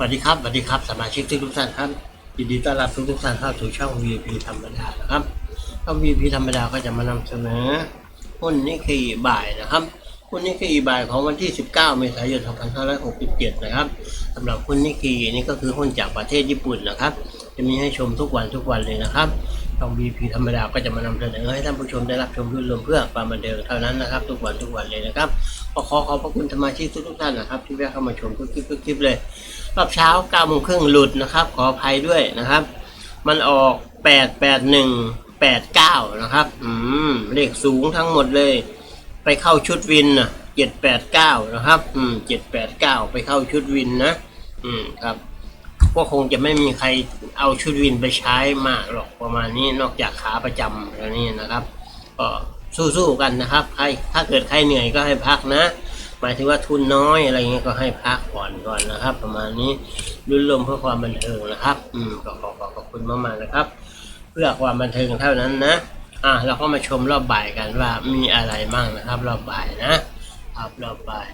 สวัสดีครับสวัสดีครับสมาชิกทุกท่านครับยินดีต้อนรับทุกทุกท่านเข้าสู่ช่อง VIP ธรรมดานะครับช่อง VIP ธรรมดาก็จะมานำเสนอหุ้นนิกเกิบ่ายนะครับหุ้นนิกเกิบ่ายของวันที่ 19 เมษายน 2567 นะครับสำหรับหุ้นนิกเกินี่ก็คือหุ้นจากประเทศญี่ปุ่นนะครับ จะมีให้ชมทุกวันทุกวันเลยนะครับ ช่อง VIP ธรรมดาก็จะมานำเสนอให้ท่านผู้ชมได้รับชมด้วยรมเพื่อความบันเทิงเท่านั้นนะครับ ทุกวันทุกวันเลยนะครับก็ขอขอบพระคุณสมาชิกทุกๆท่านนะครับ ที่แวะเข้ามาชมทุกคลิปทุกคลิปเลย รอบเช้า9โมงครึ่งหลุดนะครับ ขออภัยด้วยนะครับ มันออก 8 8 1 8 9 นะครับ อืมเลขสูงทั้งหมดเลย ไปเข้าชุดวินนะ7 8 9 นะครับ อืม7 8 9 ไปเข้าชุดวินนะ อืมครับ ก็คงจะไม่มีใครเอาชุดวินไปใช้มากหรอกประมาณนี้นอกจากขาประจำแล้วนี่นะครับ ก็สู้ๆกันนะครับ ใครถ้าเกิดใครเหนื่อยก็ให้พักนะ หมายถึงว่าทุนน้อยอะไรเงี้ยก็ให้พักผ่อนก่อนนะครับ ประมาณนี้รุ่นลมเพื่อความบันเทิงนะครับ อืมก็ขอขอบคุณมากๆนะครับ เพื่อความบันเทิงเท่านั้นนะอะเราก็มาชมรอบบ่ายกันว่ามีอะไรบ้างนะครับ รอบบ่ายนะครับรอบบ่าย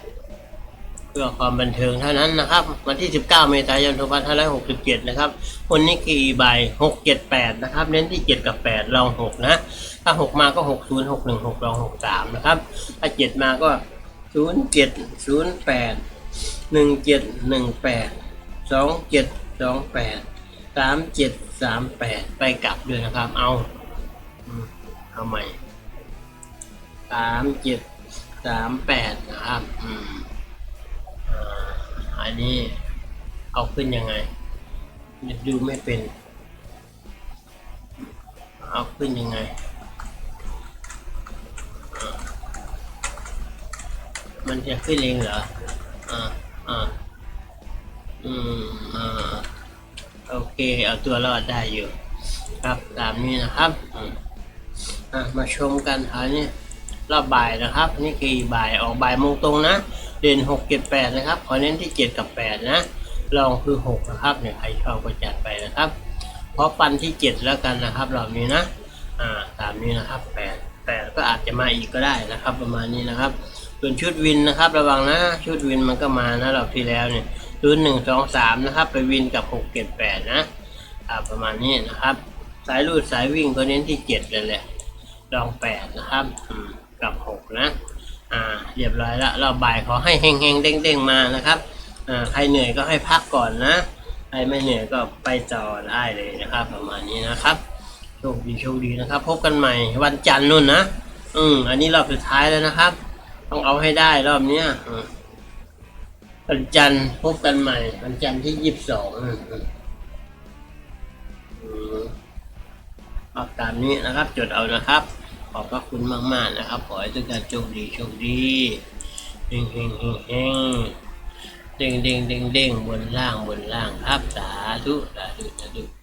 พื่อความบันเทิงเท่านั้นนะครับ วันที่ 19 เมษายน 2567 นะครับวันนี้กี่บ่าย678 นะครับ เน้นที่ 7 กับ 8 ลอง 6 นะ ถ้า 6 มาก็ 60 61 6ลอง63 นะครับ ถ้า 7 มาก็ 07 08 17 18 27 28 37 38 ไปกลับด้วยนะครับ เอา เอาใหม่ 37 38 นะครับ อืม อันนี้เอาขึ้นยังไงดูไม่เป็น เอาขึ้นยังไง มันจะขึ้นเองเหรอ อ่า อ่า อืม อ่า โอเค เอาตัวรอดได้อยู่ ครับตามนี้นะครับอืมอะมาชมกันอันนี้รอบบ่ายนะครับ นี่คือบ่ายออกบ่ายโมงตรงนะ ด่นหกเจ็ดแปดนะครับ ขอเน้นที่เจ็ดกับแปดนะลองคือหกนะครับเนี่ยใครชอบก็จัดไปนะครับ เพราะปันที่เจ็ดแล้วกันนะครับรอบนี้นะอ่าตามนี้นะครับแปดแปดก็อาจจะมาอีกก็ได้นะครับ ประมาณนี้นะครับ ส่วนชุดวินนะครับ ระวังนะชุดวินมันก็มานะรอบที่แล้วเนี่ยรุ่นหนึ่งสองสามนะครับ ไปวินกับหกเจ็ดแปดนะอ่าประมาณนี้นะครับ สายรูดสายวิ่งก็เน้นที่เจ็ดเลยแหละลองแปดนะครับกับหกนะ อ่าเรียบร้อยแล้วเราบ่ายขอให้เฮงเฮงๆเด้งเด้งๆมานะครับอ่าใครเหนื่อยก็ให้พักก่อนนะใครไม่เหนื่อยก็ไปต่อได้เลยนะครับ ประมาณนี้นะครับโชคดีโชคดีนะครับ พบกันใหม่วันจันทร์นู่นนะอืมอันนี้รอบสุดท้ายแล้วนะครับ ต้องเอาให้ได้รอบเนี้ยอืมวันจันทร์พบกันใหม่วันจันทร์ที่ยี่สิบสองอืมอืมเอาตามนี้นะครับ จดเอานะครับ อบพระคุณมากๆนะครับ ขอให้ทุกท่านโชคดีโชคดีเฮงเฮงเฮงเฮงเด้งเด้งเด้งเด้งบนล่างบนล่างครับสาธุสาธุสาธุ